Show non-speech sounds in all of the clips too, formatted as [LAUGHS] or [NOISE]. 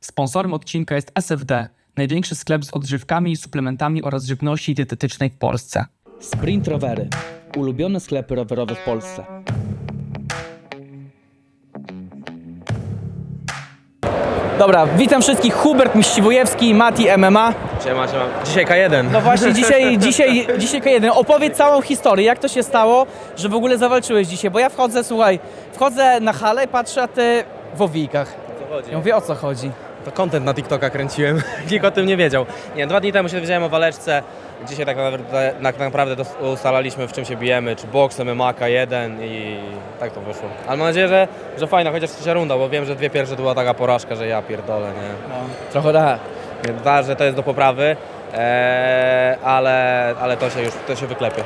Sponsorem odcinka jest SFD, największy sklep z odżywkami i suplementami oraz żywności dietetycznej w Polsce. Sprint Rowery. Ulubione sklepy rowerowe w Polsce. Dobra, witam wszystkich. Hubert Miściwujewski, Mati MMA. Siema, siema. Dzisiaj K1. No właśnie, dzisiaj, dzisiaj, dzisiaj K1. Opowiedz całą historię, jak to się stało, że w ogóle zawalczyłeś dzisiaj, bo ja wchodzę, słuchaj, wchodzę na halę i patrzę, a ty w owijkach. Ja mówię, o co chodzi? To content na TikToka kręciłem. [LAUGHS] Nikt o tym nie wiedział. Nie, dwa dni temu się dowiedziałem o waleczce. Dzisiaj tak naprawdę, tak naprawdę ustalaliśmy, w czym się bijemy, czy boks, MMA, K1 i tak to wyszło. Ale mam nadzieję, że, że fajna, chociaż trzecia runda, bo wiem, że dwie pierwsze to była taka porażka, że ja pierdolę, nie? Trochę da. Nie, Da, że to jest do poprawy, eee, ale, ale to się już, to się wyklepie.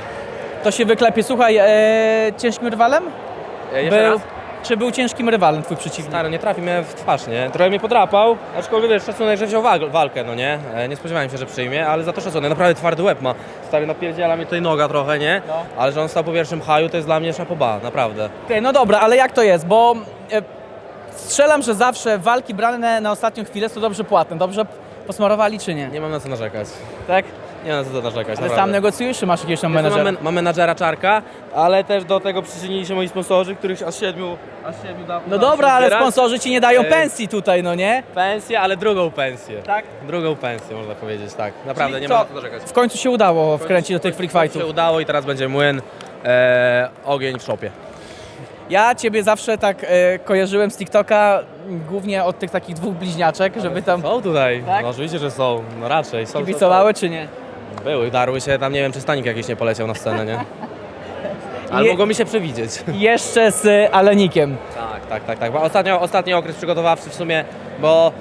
To się wyklepie. Słuchaj, e, ciężkim rywalem? E, jeszcze Był, raz? Czy był ciężkim rywalem twój przeciwnik? Stary, nie trafi mnie w twarz, nie? Trochę mnie podrapał, aczkolwiek wiesz, szacunek, że wziął wal- walkę, no nie? E, Nie spodziewałem się, że przyjmie, ale za to szacunek, naprawdę twardy łeb ma. Stary, napierdziela mnie tutaj noga trochę, nie? No. Ale że on stał po pierwszym haju, to jest dla mnie szapoba, naprawdę. Okej, no dobra, ale jak to jest? Bo e, strzelam, że zawsze walki brane na ostatnią chwilę są dobrze płatne. Dobrze posmarowali czy nie? Nie mam na co narzekać. Tak? Nie mam na co narzekać, Ale sam negocjujesz, czy masz jakiegoś tam Wiesz, menedżera? Mam, mam menadżera Czarka, ale też do tego przyczynili się moi sponsorzy, których aż siedmiu, aż siedmiu da, No udało dobra, się ale zbierać. sponsorzy ci nie dają E, pensji tutaj, no nie? Pensję, ale drugą pensję. Tak? Drugą pensję, można powiedzieć, tak. Naprawdę, Czyli nie co? mam na co narzekać. W końcu się udało wkręcić do tych free się fightów. udało i teraz będzie młyn, e, ogień w szopie. Ja ciebie zawsze tak e, kojarzyłem z TikToka, m, głównie od tych takich dwóch bliźniaczek, żeby tam Są tutaj, Tak? no oczywiście, że są, no raczej. Są, są, kibicowały, czy nie? Były, darły się, tam nie wiem, czy stanik jakiś nie poleciał na scenę, nie? Ale Je- mogło mi się przewidzieć. Jeszcze z Alenikiem. Tak, tak, tak, tak. Bo Ostatnio, ostatni okres przygotowawczy w sumie, bo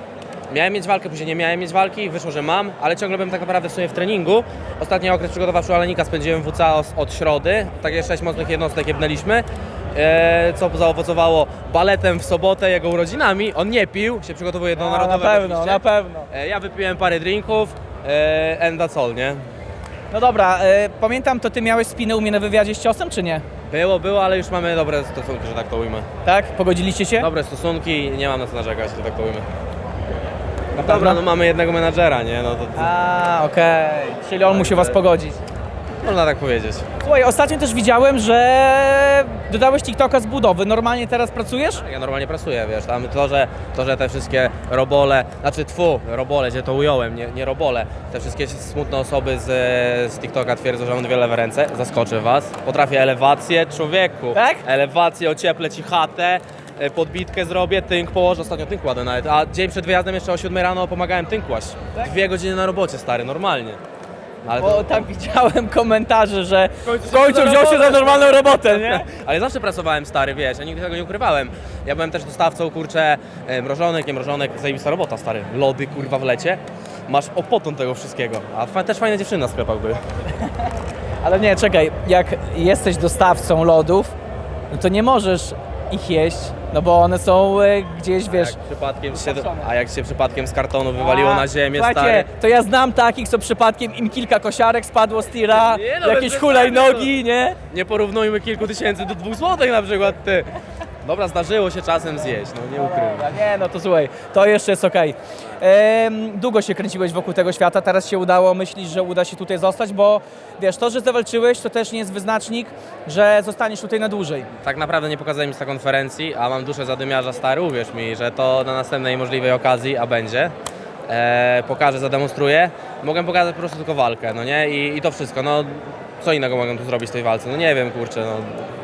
miałem mieć walkę, później nie miałem mieć walki, wyszło, że mam, ale ciągle byłem tak naprawdę w sumie w treningu. Ostatni okres przygotowawczy u Alenika spędziłem w WCA os- od środy, takie sześć mocnych jednostek jebnęliśmy. E, co zaowocowało baletem w sobotę, jego urodzinami. On nie pił, się przygotowuje do A, na narodowego pewno, oczywiście. na pewno. E, Ja wypiłem parę drinków, e, and that's all, nie? No dobra, e, pamiętam, to ty miałeś spinę u mnie na wywiadzie z ciosem, czy nie? Było, było, ale już mamy dobre stosunki, że tak to ujmę. Tak? Pogodziliście się? Dobre stosunki, nie mam na co narzekać, że tak to ujmę. Na Dobra, no mamy jednego menadżera, nie? No to, A, okej. Czyli on musiał was pogodzić. Można tak powiedzieć. Słuchaj, ostatnio też widziałem, że dodałeś TikToka z budowy. Normalnie teraz pracujesz? Ja normalnie pracuję, wiesz, tam to, że, to, że te wszystkie robole, znaczy tfu, robole, gdzie to ująłem, nie, nie robole, te wszystkie smutne osoby z, z TikToka twierdzą, że mam dwie lewe ręce, zaskoczę was. Potrafię elewację, człowieku. Tak? Elewację, ocieplę ci chatę, e, podbitkę zrobię, tynk położę, ostatnio tynk kładę nawet, a dzień przed wyjazdem jeszcze o 7 rano pomagałem tynk kłaść. Dwie godziny na robocie, stary, normalnie. Ale Bo tam widziałem komentarze, że końcu w końcu wziął się za normalną robotę, nie? [LAUGHS] Ale zawsze pracowałem stary, wiesz, ja nigdy tego nie ukrywałem. Ja byłem też dostawcą, kurczę, e, mrożonek, nie mrożonek, zajebista robota, stary. Lody, kurwa, w lecie. Masz opotą tego wszystkiego. A fa- też fajne dziewczyny na sklepach były. Ale nie, czekaj, jak jesteś dostawcą lodów, no to nie możesz ich jeść, no bo one są e, gdzieś, wiesz... Jak przypadkiem się, a jak się przypadkiem z kartonu wywaliło na ziemię, słuchajcie, stary. to ja znam takich, co przypadkiem im kilka kosiarek spadło z tira, Nie, no, jakieś bez hulajnogi, nie? Nie porównujmy kilku tysięcy do dwóch złotych na przykład, ty. Dobra, zdarzyło się czasem zjeść, no nie ukrywam. Nie, no to słuchaj, to jeszcze jest okej. Długo się kręciłeś wokół tego świata, teraz się udało, myślisz, że uda się tutaj zostać, bo wiesz, to, że zawalczyłeś, to też nie jest wyznacznik, że zostaniesz tutaj na dłużej. Tak naprawdę nie pokazałem nic na konferencji, a mam duszę zadymiarza stary, uwierz mi, że to na następnej możliwej okazji, a będzie, e, pokażę, zademonstruję. Mogę pokazać po prostu tylko walkę, no nie? I, I to wszystko, no co innego mogę tu zrobić w tej walce? No nie wiem, kurczę, no.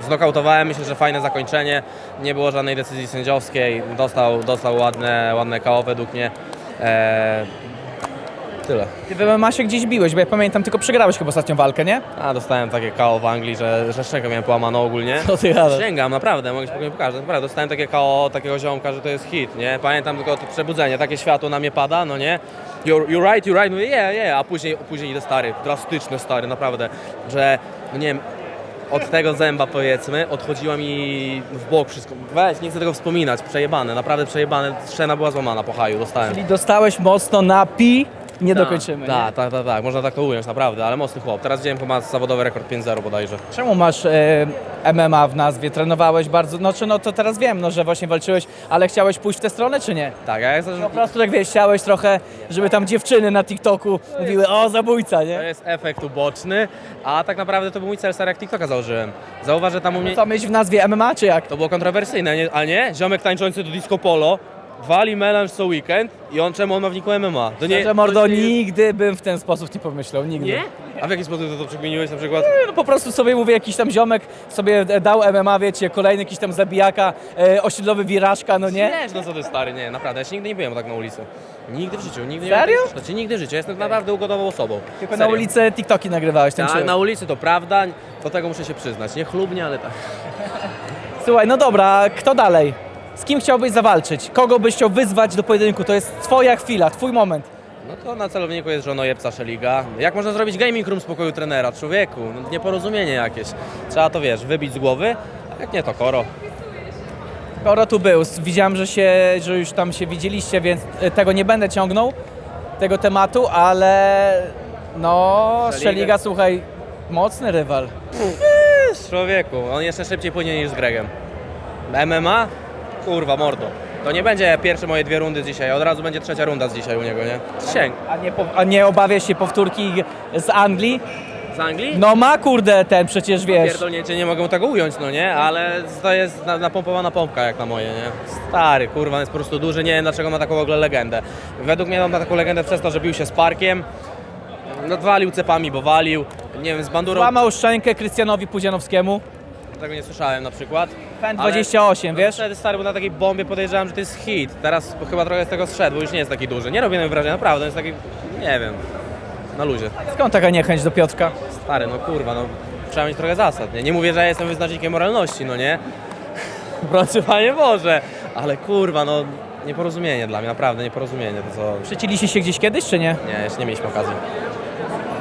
Znokautowałem, myślę, że fajne zakończenie, nie było żadnej decyzji sędziowskiej, dostał, dostał ładne, ładne KO według mnie. E, tyle. Ty w MMA się gdzieś biłeś, bo ja pamiętam, tylko przegrałeś chyba ostatnią walkę, nie? A dostałem takie KO w Anglii, że, że szczękę miałem połamaną ogólnie. Co ty gadasz? Sięgam, naprawdę, mogę spokojnie pokazać. Naprawdę, dostałem takie KO takiego ziomka, że to jest hit, nie? Pamiętam tylko to przebudzenie, takie światło na mnie pada, no nie? You're, you're right, you're right, mówię, yeah, yeah, a później, później idę stary, drastyczny stary, naprawdę, że, no nie wiem, od tego zęba powiedzmy, odchodziła mi w bok wszystko. Weź, nie chcę tego wspominać, przejebane, naprawdę przejebane, szczena była złamana po haju, dostałem. Czyli dostałeś mocno na pi nie dokończymy. Tak, tak, tak, tak, można tak to ująć, naprawdę, ale mocny chłop. Teraz widziałem chyba zawodowy rekord 5-0 bodajże. Czemu masz e, MMA w nazwie? Trenowałeś bardzo, no czy no to teraz wiem, no, że właśnie walczyłeś, ale chciałeś pójść w tę stronę, czy nie? Tak, ja chcę, Po prostu tak wiesz, chciałeś trochę, żeby tam dziewczyny na TikToku mówiły, o zabójca, To nie? jest efekt uboczny, a tak naprawdę to był mój cel, stary, jak TikToka założyłem. Zauważ, że tam u mnie... Co, mieć w nazwie MMA, czy jak? To było kontrowersyjne, nie? a nie? Ziomek tańczący do disco polo, wali melanż co weekend i on czemu on ma w niku MMA? To Że mordo, to nie nigdy bym w ten sposób nie pomyślał, nigdy. Nie? A w jaki sposób to, to przekminiłeś na przykład? No po prostu sobie mówię, jakiś tam ziomek sobie dał MMA, wiecie, kolejny jakiś tam zabijaka, e, osiedlowy wirażka, no nie? Wiesz, no co ty stary, nie, naprawdę, ja się nigdy nie byłem tak na ulicy. Nigdy w życiu, nigdy Serio? nie Znaczy nigdy w życiu, jestem naprawdę ugodową osobą. Tylko na Serio. ulicy TikToki nagrywałeś, ten Tak, na ulicy to prawda, do tego muszę się przyznać. Nie chlubnie, ale tak. Słuchaj, no dobra, kto dalej? Z kim chciałbyś zawalczyć? Kogo byś chciał wyzwać do pojedynku? To jest twoja chwila, twój moment. No to na celowniku jest żonojebca Szeliga. Jak można zrobić gaming room z pokoju trenera? Człowieku, no nieporozumienie jakieś. Trzeba to, wiesz, wybić z głowy, a jak nie to koro. Koro tu był, widziałem, że, się, że już tam się widzieliście, więc e, tego nie będę ciągnął, tego tematu, ale no, Szeliga. Szeliga, słuchaj, mocny rywal. Człowieku, on jeszcze szybciej płynie niż z Gregem. MMA? Kurwa, mordo. To nie będzie pierwsze moje dwie rundy dzisiaj, od razu będzie trzecia runda z dzisiaj u niego, nie? Sięg. A nie, po, a nie obawiasz się powtórki z Anglii? Z Anglii? No ma kurde ten przecież, wiesz. Pierdolnięcie nie mogę tego ująć, no nie? Ale to jest na- napompowana pompka jak na moje, nie? Stary, kurwa, on jest po prostu duży, nie wiem dlaczego ma taką w ogóle legendę. Według mnie on ma taką legendę przez to, że bił się z Parkiem, no walił cepami, bo walił, nie wiem, z bandurą, Złamał szczękę Krystianowi Pudzianowskiemu. Tego nie słyszałem na przykład. Fan Ale- 28, No wiesz? Wtedy stary był na takiej bombie, podejrzewam, że to jest hit. Teraz chyba trochę z tego zszedł, bo już nie jest taki duży. Nie robi na mnie wrażenia, naprawdę, jest taki, nie wiem, na luzie. Skąd taka niechęć do Piotrka? Stary, no kurwa, no trzeba mieć trochę zasad, nie? Nie mówię, że ja jestem wyznacznikiem moralności, no nie? [LAUGHS] Brońcy Panie Boże, ale kurwa, no nieporozumienie dla mnie, naprawdę nieporozumienie to co... Przecięliście się gdzieś kiedyś, czy nie? Nie, jeszcze nie mieliśmy okazji.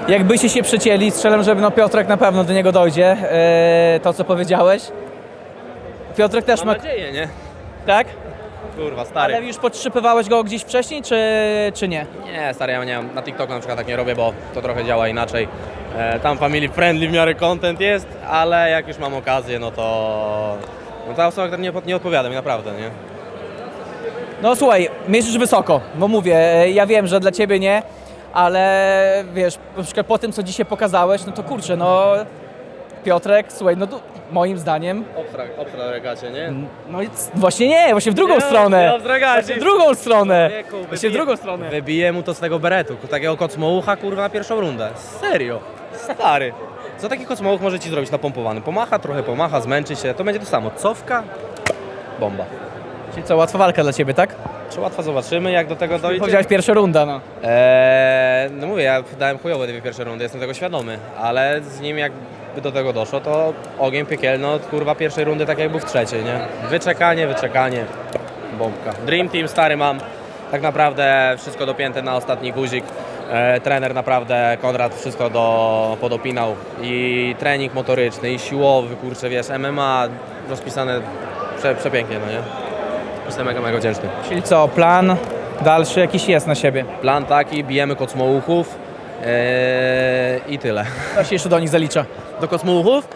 Jakbyście się przecięli, strzelam, że no Piotrek na pewno do niego dojdzie, e, to co powiedziałeś. Piotrek też Mam ma... nadzieję, nie? Tak? Kurwa, stary. Ale już podszczypywałeś go gdzieś wcześniej, czy, czy nie? Nie, stary, ja nie, na TikToku na przykład tak nie robię, bo to trochę działa inaczej. E, tam family friendly w miarę content jest, ale jak już mam okazję, no to... No ta osoba, która nie, nie odpowiada mi naprawdę, nie? No słuchaj, mierzysz wysoko, bo mówię, e, ja wiem, że dla ciebie nie, ale wiesz, na przykład po tym, co dzisiaj pokazałeś, no to kurczę, no Piotrek, słuchaj, no moim zdaniem, Obstra, obstra regacie, nie? no i c- właśnie nie, właśnie w drugą Nie, stronę. nie obstragacie. Właśnie w drugą stronę. Człowieku, Właśnie w wybije- drugą stronę. Wybiję mu to z tego beretu, takiego kocmołucha kurwa na pierwszą rundę. Serio. Stary. Co taki kocmołuch może ci zrobić napompowany? Pomacha, trochę pomacha, zmęczy się, to będzie to samo. Cofka, bomba. Czyli co, łatwa walka dla ciebie, tak? Czy łatwo zobaczymy, jak do tego dojdzie? Powiedziałeś pierwsza runda, no. Eee, no mówię, ja dałem chujowe dwie pierwsze rundy, jestem tego świadomy, ale z nim jakby do tego doszło, to ogień piekielny od kurwa pierwszej rundy tak jak był w trzeciej, nie? Wyczekanie, wyczekanie, bombka. Dream Team stary mam, tak naprawdę wszystko dopięte na ostatni guzik. E, trener naprawdę, Konrad wszystko do, podopinał i trening motoryczny, i siłowy, kurczę, wiesz, MMA rozpisane prze, przepięknie, no nie? Jestem mega, mega wdzięczny. Czyli co, plan dalszy jakiś jest na siebie. Plan taki, bijemy kocmołuchów eee, i tyle. To się jeszcze do nich zalicza. Do kocmołuchów?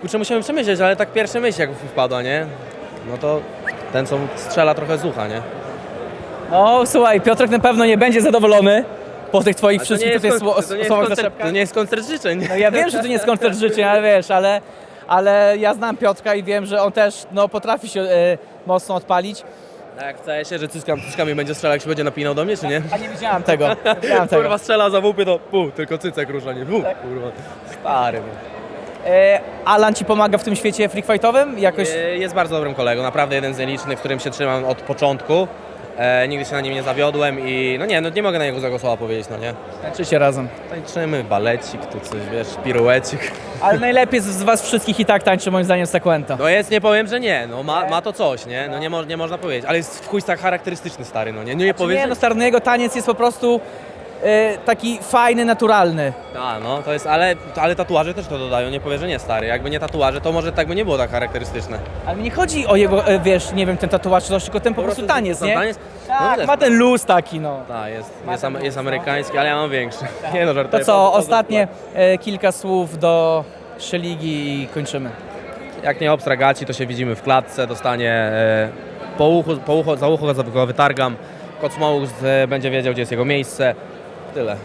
Kurczę, musiałem przemyśleć, ale tak pierwsza myśl jak wpadła, nie? No to ten, co strzela trochę z ucha, nie? No słuchaj, Piotrek na pewno nie będzie zadowolony po tych twoich wszystkich tutaj sło- słowach to nie jest koncert życzeń. No ja wiem, że to nie jest koncert życzeń, ale wiesz, ale, ale ja znam Piotrka i wiem, że on też no, potrafi się e, mocno odpalić. Jak chce się, że cyskam, cyckami będzie strzelał, jak się będzie napinał do mnie, czy nie? A nie widziałam tego. Nie widziałam tego. Kurwa strzela za łupy, to pół, tylko cycek rusza, nie pół, kurwa. Stary. E, Alan ci pomaga w tym świecie freak fightowym? Jakoś... E, Jest bardzo dobrym kolegą, naprawdę jeden z nielicznych, którym się trzymam od początku. E, nigdy się na nim nie zawiodłem i no nie, no nie mogę na niego złego słowa powiedzieć, no nie? Tańczycie razem. Tańczymy, balecik, tu coś, wiesz, piruecik. [LAUGHS] Ale najlepiej z, z was wszystkich i tak tańczy moim zdaniem Sequento. No jest, nie powiem, że nie, no ma, ma to coś, nie? No nie, mo, nie można powiedzieć, ale jest w chuj tak charakterystyczny stary, no nie? No nie powiedz, nie, że- no Starnego taniec jest po prostu e, taki fajny, naturalny. A, no, to jest, ale, ale tatuaże też to dodają, nie powie, że nie stary. Jakby nie tatuaże, to może tak by nie było tak charakterystyczne. Ale mi nie chodzi o jego, e, wiesz, nie wiem, ten tatuaż, czy coś, tylko ten po, prostu taniec, nie? Taniec? Tak, też ma ten luz taki, no. Tak, jest, jest, am- jest amerykański, ale ja mam większy. [LAUGHS] Nie no, żartuję. To co, ostatnie e, kilka słów do Szeligi i kończymy. Jak nie obstra gaci, to się widzimy w klatce, dostanie e, po uchu, po ucho, za ucho go wytargam. Kocmołus e, będzie wiedział, gdzie jest jego miejsce. Tyle.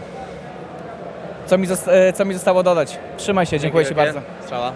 Co mi, e, co mi zostało dodać? Trzymaj się, dziękuję Ci bardzo. Strzała.